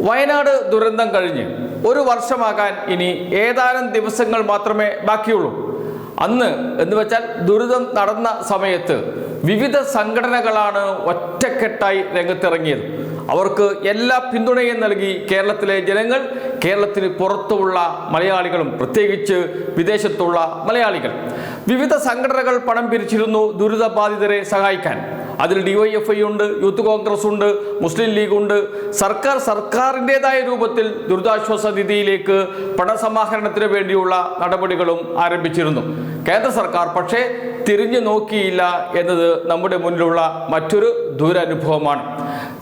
വയനാട് ദുരന്തം കഴിഞ്ഞ് ഒരു വർഷമാകാൻ ഇനി ഏതാനും ദിവസങ്ങൾ മാത്രമേ ബാക്കിയുള്ളൂ. അന്ന് എന്ന് വെച്ചാൽ ദുരിതം നടന്ന സമയത്ത് വിവിധ സംഘടനകളാണ് ഒറ്റക്കെട്ടായി രംഗത്തിറങ്ങിയത്. അവർക്ക് എല്ലാ പിന്തുണയും നൽകി കേരളത്തിലെ ജനങ്ങൾ കേരളത്തിന് പുറത്തുള്ള മലയാളികളും പ്രത്യേകിച്ച് വിദേശത്തുള്ള മലയാളികൾ. വിവിധ സംഘടനകൾ പണം പിരിച്ചിരുന്നു ദുരിതബാധിതരെ സഹായിക്കാൻ. അതിൽ ഡിവൈഎഫ്ഐ ഉണ്ട് യൂത്ത് കോൺഗ്രസ് ഉണ്ട് മുസ്ലിം ലീഗ് ഉണ്ട്. സർക്കാർ സർക്കാരിന്റെതായ രൂപത്തിൽ ദുരിതാശ്വാസ നിധിയിലേക്ക് പണസമാഹരണത്തിന് വേണ്ടിയുള്ള നടപടികളും ആരംഭിച്ചിരുന്നു. കേന്ദ്ര സർക്കാർ പക്ഷേ തിരിഞ്ഞു നോക്കിയില്ല എന്നത് നമ്മുടെ മുന്നിലുള്ള മറ്റൊരു ദുരനുഭവമാണ്.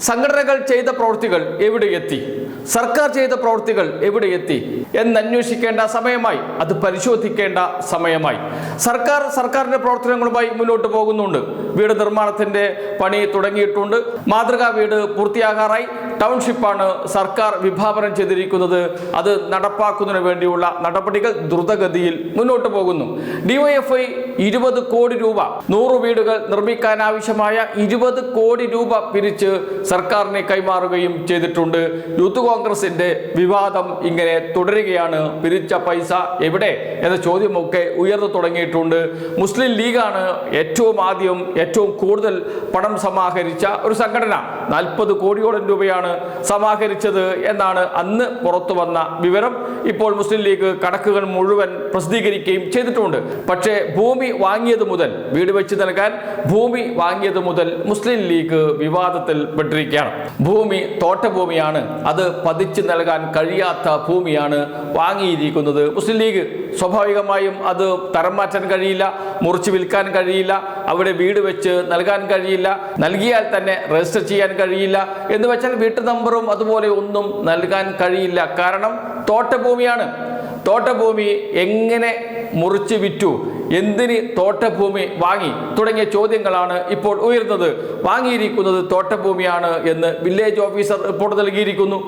സംഘടനകൾ ചെയ്ത പ്രവൃത്തികൾ എവിടെ എത്തി? സർക്കാർ ചെയ്ത പ്രവൃത്തികൾ എവിടെ എത്തി എന്നന്വേഷിക്കേണ്ട സമയമായി അത് പരിശോധിക്കേണ്ട സമയമായി. സർക്കാർ സർക്കാരിന്റെ പ്രവർത്തനങ്ങളുമായി മുന്നോട്ട് പോകുന്നുണ്ട്. വീട് നിർമ്മാണത്തിന്റെ പണി തുടങ്ങിയിട്ടുണ്ട്. മാതൃകാ വീട് പൂർത്തിയാകാറായി ടൗൺഷിപ്പാണ് സർക്കാർ വിഭാവനം ചെയ്തിരിക്കുന്നത്. അത് നടപ്പാക്കുന്നതിന് വേണ്ടിയുള്ള നടപടികൾ ദ്രുതഗതിയിൽ മുന്നോട്ട് പോകുന്നു. ഡിവൈഎഫ്ഐ ഇരുപത് കോടി രൂപ. നൂറ് വീടുകൾ നിർമ്മിക്കാൻ ആവശ്യമായ ഇരുപത് കോടി രൂപ പിരിച്ച് സർക്കാരിനെ കൈമാറുകയും ചെയ്തിട്ടുണ്ട്. യൂത്ത് കോൺഗ്രസിന്റെ വിവാദം ഇങ്ങനെ തുടരുകയാണ്. പിരിച്ച പൈസ എവിടെ? എന്ന ചോദ്യമൊക്കെ ഉയർന്നു തുടങ്ങിയിട്ടുണ്ട്. മുസ്ലിം ലീഗാണ് ഏറ്റവും ആദ്യം ഏറ്റവും കൂടുതൽ പണം സമാഹരിച്ച ഒരു സംഘടന. നാൽപ്പത് കോടിയോളം രൂപയാണ് സമാഹരിച്ചത് എന്നാണ് അന്ന് പുറത്തു വന്ന വിവരം. ഇപ്പോൾ മുസ്ലിം ലീഗ് കണക്കുകൾ മുഴുവൻ പ്രസിദ്ധീകരിക്കുകയും ചെയ്തിട്ടുണ്ട്. പക്ഷേ ഭൂമി വാങ്ങിയത് മുതൽ വീട് വെച്ച് നൽകാൻ ഭൂമി വാങ്ങിയത് മുതൽ മുസ്ലിം ലീഗ് വിവാദത്തിൽ പെട്ടിരിക്കുകയാണ്. ഭൂമി തോട്ടഭൂമിയാണ്. അത് പതിച്ചു നൽകാൻ കഴിയാത്ത ഭൂമിയാണ് വാങ്ങിയിരിക്കുന്നത് മുസ്ലിം ലീഗ്. സ്വാഭാവികമായും അത് തരം മാറ്റാൻ കഴിയില്ല മുറിച്ച് വിൽക്കാൻ കഴിയില്ല അവിടെ വീട് വെച്ച് നൽകാൻ കഴിയില്ല നൽകിയാൽ തന്നെ രജിസ്റ്റർ ചെയ്യാൻ കഴിയില്ല എന്ന് വെച്ചാൽ വീട്ടു നമ്പറും അതുപോലെ ഒന്നും നൽകാൻ കഴിയില്ല. കാരണം തോട്ടഭൂമിയാണ്. തോട്ടഭൂമി എങ്ങനെ മുറിച്ച് വിറ്റു? എന്തിന് തോട്ടഭൂമി വാങ്ങി? തുടങ്ങിയ ചോദ്യങ്ങളാണ് ഇപ്പോൾ ഉയരുന്നത്. വാങ്ങിയിരിക്കുന്നത് തോട്ടഭൂമിയാണ് എന്ന് വില്ലേജ് ഓഫീസർ റിപ്പോർട്ട് നൽകിയിരിക്കുന്നു.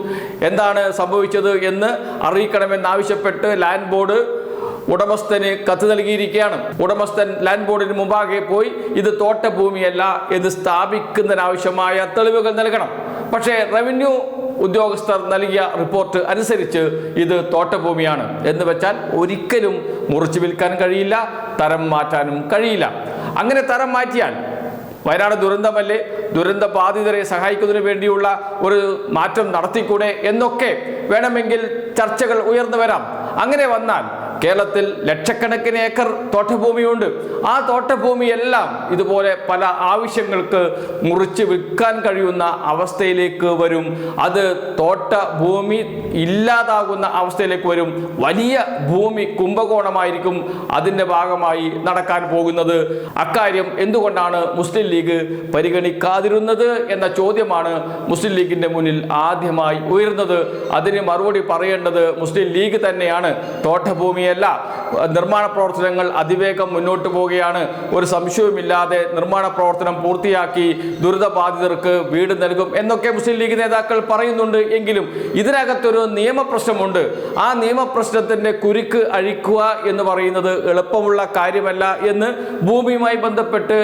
എന്താണ് സംഭവിച്ചത് എന്ന് അറിയിക്കണമെന്നാവശ്യപ്പെട്ട് ലാൻഡ് ബോർഡ് ഉടമസ്ഥന് കത്ത് നൽകിയിരിക്കുകയാണ്. ഉടമസ്ഥൻ ലാൻഡ് ബോർഡിന് മുമ്പാകെ പോയി ഇത് തോട്ടഭൂമിയല്ല എന്ന് സ്ഥാപിക്കുന്നതിനാവശ്യമായ തെളിവുകൾ നൽകണം. പക്ഷേ റവന്യൂ ഉദ്യോഗസ്ഥർ നൽകിയ റിപ്പോർട്ട് അനുസരിച്ച് ഇത് തോട്ടഭൂമിയാണ് എന്ന് വെച്ചാൽ ഒരിക്കലും മുറിച്ചു വിൽക്കാൻ കഴിയില്ല തരം മാറ്റാനും കഴിയില്ല. അങ്ങനെ തരം മാറ്റിയാൽ വയനാട് ദുരന്തമല്ലേ? ദുരന്ത ബാധിതരെ സഹായിക്കുന്നതിന് വേണ്ടിയുള്ള ഒരു മാറ്റം നടത്തിക്കൂടെ എന്നൊക്കെ വേണമെങ്കിൽ ചർച്ചകൾ ഉയർന്നു വരാം. അങ്ങനെ വന്നാൽ കേരളത്തിൽ ലക്ഷക്കണക്കിന് ഏക്കർ തോട്ടഭൂമിയുണ്ട്. ആ തോട്ടഭൂമിയെല്ലാം ഇതുപോലെ പല ആവശ്യങ്ങൾക്ക് മുറിച്ച് വിൽക്കാൻ കഴിയുന്ന അവസ്ഥയിലേക്ക് വരും. അത് തോട്ടഭൂമി ഇല്ലാതാകുന്ന അവസ്ഥയിലേക്ക് വരും. വലിയ ഭൂമി കുംഭകോണമായിരിക്കും അതിന്റെ ഭാഗമായി നടക്കാൻ പോകുന്നത്. അക്കാര്യം എന്തുകൊണ്ടാണ് മുസ്ലിം ലീഗ് പരിഗണിക്കാതിരുന്നത് എന്ന ചോദ്യമാണ് മുസ്ലിം ലീഗിന്റെ മുന്നിൽ ആദ്യമായി ഉയർന്നത് അതിന് മറുപടി പറയേണ്ടത് മുസ്ലിം ലീഗ് തന്നെയാണ്. തോട്ടഭൂമിയല്ല നിർമ്മാണ പ്രവർത്തനങ്ങൾ അതിവേഗം മുന്നോട്ട് പോവുകയാണ്. ഒരു സംശയവുമില്ലാതെ നിർമ്മാണ പ്രവർത്തനം പൂർത്തിയാക്കി ദുരിതബാധിതർക്ക് വീട് നൽകും എന്നൊക്കെ മുസ്ലിം ലീഗ് നേതാക്കൾ പറയുന്നുണ്ട് എങ്കിലും ഇതിനകത്തൊരു നിയമപ്രശ്നമുണ്ട്. ആ നിയമപ്രശ്നത്തിന്റെ കുരുക്ക് അഴിക്കുക എന്ന് പറയുന്നത് എളുപ്പമുള്ള കാര്യമല്ല എന്ന് ഭൂമിയുമായി ബന്ധപ്പെട്ട്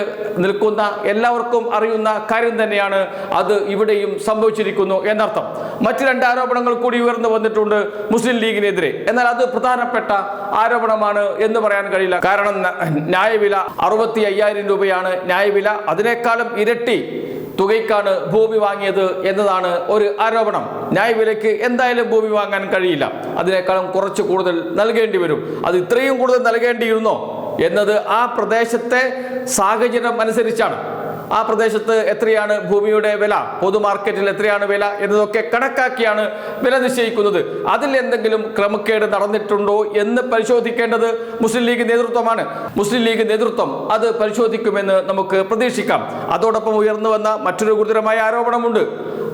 നിൽക്കുന്ന എല്ലാവർക്കും അറിയുന്ന കാര്യം തന്നെയാണ് അത് ഇവിടെയും സംഭവിച്ചിരിക്കുന്നു എന്നർത്ഥം. മറ്റു രണ്ട് ആരോപണങ്ങൾ കൂടി ഉയർന്നു വന്നിട്ടുണ്ട് മുസ്ലിം ലീഗിനെതിരെ. എന്നാൽ അത് പ്രധാനപ്പെട്ട ആരോപണമാണ് എന്ന് പറയാൻ കഴിയില്ല. കാരണം ന്യായവില അറുപത്തി അയ്യായിരം രൂപയാണ്. ന്യായവില അതിനേക്കാളും ഇരട്ടി തുകയ്ക്കാണ് ഭൂമി വാങ്ങിയത് എന്നതാണ് ഒരു ആരോപണം. ന്യായവിലയ്ക്ക് എന്തായാലും ഭൂമി വാങ്ങാൻ കഴിയില്ല. അതിനേക്കാളും കുറച്ച് കൂടുതൽ നൽകേണ്ടി വരും. അത് ഇത്രയും കൂടുതൽ നൽകേണ്ടിയിരുന്നോ? എന്നത് ആ പ്രദേശത്തെ സാഹചര്യം അനുസരിച്ചാണ്. ആ പ്രദേശത്ത് എത്രയാണ് ഭൂമിയുടെ വില? പൊതു മാർക്കറ്റിൽ എത്രയാണ് വില എന്നതൊക്കെ കണക്കാക്കിയാണ് വില നിശ്ചയിക്കുന്നത്. അതിൽ എന്തെങ്കിലും ക്രമക്കേട് നടന്നിട്ടുണ്ടോ എന്ന് പരിശോധിക്കേണ്ടത് മുസ്ലിം ലീഗ് നേതൃത്വമാണ്. മുസ്ലിം ലീഗ് നേതൃത്വം അത് പരിശോധിക്കുമെന്ന് നമുക്ക് പ്രതീക്ഷിക്കാം. അതോടൊപ്പം ഉയർന്നു വന്ന മറ്റൊരു ഗുരുതരമായ ആരോപണമുണ്ട്.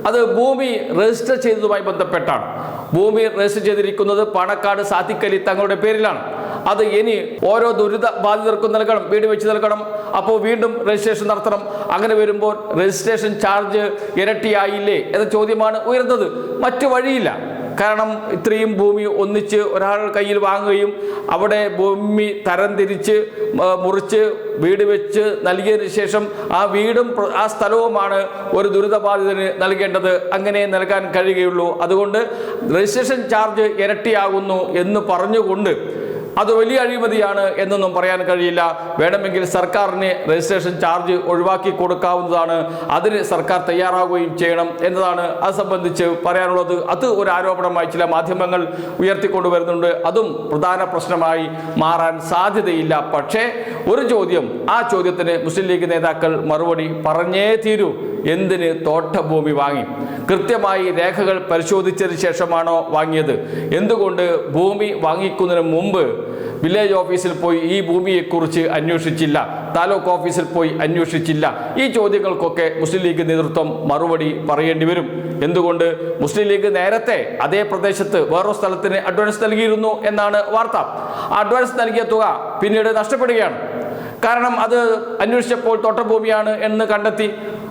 അത് ഭൂമി രജിസ്റ്റർ ചെയ്തതുമായി ബന്ധപ്പെട്ടാണ്. ഭൂമി രജിസ്റ്റർ ചെയ്തിരിക്കുന്നത് പാണക്കാട് സാത്തിക്കലി തങ്ങളുടെ പേരിലാണ്. അത് ഇനി ഓരോ ദുരിത ബാധിതർക്കും നൽകണം വീട് വെച്ച് നൽകണം. അപ്പോൾ വീണ്ടും രജിസ്ട്രേഷൻ നടത്തണം. അങ്ങനെ വരുമ്പോൾ രജിസ്ട്രേഷൻ ചാർജ് ഇരട്ടിയായില്ലേ എന്ന ചോദ്യമാണ് ഉയർന്നത്. മറ്റു വഴിയില്ല. കാരണം ഇത്രയും ഭൂമി ഒന്നിച്ച് ഒരാൾ കയ്യിൽ വാങ്ങുകയും അവിടെ ഭൂമി തരംതിരിച്ച് മുറിച്ച് വീട് വെച്ച് നൽകിയതിന് ശേഷം ആ വീടും ആ സ്ഥലവുമാണ് ഒരു ദുരിതബാധിതന് നൽകേണ്ടത്. അങ്ങനെ നൽകാൻ കഴിയുകയുള്ളൂ. അതുകൊണ്ട് രജിസ്ട്രേഷൻ ചാർജ് ഇരട്ടിയാകുന്നു എന്ന് പറഞ്ഞുകൊണ്ട് അത് വലിയ അഴിമതിയാണ് എന്നൊന്നും പറയാൻ കഴിയില്ല. വേണമെങ്കിൽ സർക്കാരിന് രജിസ്ട്രേഷൻ ചാർജ് ഒഴിവാക്കി കൊടുക്കാവുന്നതാണ്. അതിന് സർക്കാർ തയ്യാറാവുകയും ചെയ്യണം എന്നതാണ് അത് സംബന്ധിച്ച് പറയാനുള്ളത്. അത് ഒരു ആരോപണമായി ചില മാധ്യമങ്ങൾ ഉയർത്തിക്കൊണ്ടുവരുന്നുണ്ട്. അതും പ്രധാന പ്രശ്നമായി മാറാൻ സാധ്യതയില്ല. പക്ഷേ ഒരു ചോദ്യം. ആ ചോദ്യത്തിന് മുസ്ലിം ലീഗ് നേതാക്കൾ മറുപടി പറഞ്ഞേ തീരൂ. എന്തിന് തോട്ടഭൂമി വാങ്ങി? കൃത്യമായി രേഖകൾ പരിശോധിച്ചതിന് ശേഷമാണോ വാങ്ങിയത്? എന്തുകൊണ്ട് ഭൂമി വാങ്ങിക്കുന്നതിന് മുമ്പ് വില്ലേജ് ഓഫീസിൽ പോയി ഈ ഭൂമിയെക്കുറിച്ച് അന്വേഷിച്ചില്ല? താലൂക്ക് ഓഫീസിൽ പോയി അന്വേഷിച്ചില്ല. ഈ ചോദ്യങ്ങൾക്കൊക്കെ മുസ്ലിം ലീഗ് നേതൃത്വം മറുപടി പറയേണ്ടി വരും. എന്തുകൊണ്ട് മുസ്ലിം ലീഗ് നേരത്തെ അതേ പ്രദേശത്ത് വേറൊരു സ്ഥലത്തിന് അഡ്വാൻസ് നൽകിയിരുന്നു എന്നാണ് വാർത്ത. അഡ്വാൻസ് നൽകിയ തുക പിന്നീട് നഷ്ടപ്പെടുകയാണ്. കാരണം അത് അന്വേഷിച്ചപ്പോൾ തോട്ടഭൂമിയാണ് എന്ന് കണ്ടെത്തി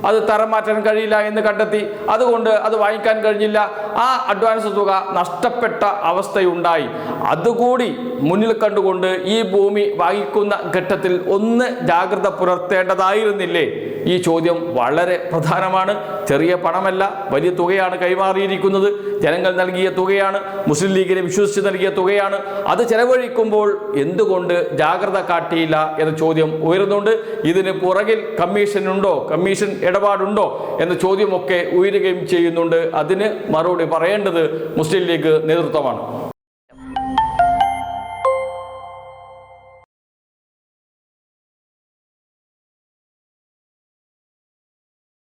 അത് തരം മാറ്റാൻ കഴിയില്ല എന്ന് കണ്ടെത്തി അതുകൊണ്ട് അത് വാങ്ങിക്കാൻ കഴിഞ്ഞില്ല. ആ അഡ്വാൻസ് തുക നഷ്ടപ്പെട്ട അവസ്ഥയുണ്ടായി. അതുകൂടി മുന്നിൽ കണ്ടുകൊണ്ട് ഈ ഭൂമി വാങ്ങിക്കുന്ന ഘട്ടത്തിൽ ഒന്ന് ജാഗ്രത പുലർത്തേണ്ടതായിരുന്നില്ലേ? ഈ ചോദ്യം വളരെ പ്രധാനമാണ്. ചെറിയ പണമല്ല വലിയ തുകയാണ് കൈമാറിയിരിക്കുന്നത്. ജനങ്ങൾ നൽകിയ തുകയാണ് മുസ്ലിം ലീഗിനെ വിശ്വസിച്ച് നൽകിയ തുകയാണ്. അത് ചെലവഴിക്കുമ്പോൾ എന്തുകൊണ്ട് ജാഗ്രത കാട്ടിയില്ല എന്ന ചോദ്യം ഉയരുന്നുണ്ട്. ഇതിന് പുറകിൽ കമ്മീഷനുണ്ടോ കമ്മീഷൻ ഇടപാടുണ്ടോ എന്ന ചോദ്യമൊക്കെ ഉയരുകയും ചെയ്യുന്നുണ്ട്. അതിന് മറുപടി പറയേണ്ടത് മുസ്ലിം ലീഗ് നേതൃത്വമാണ്.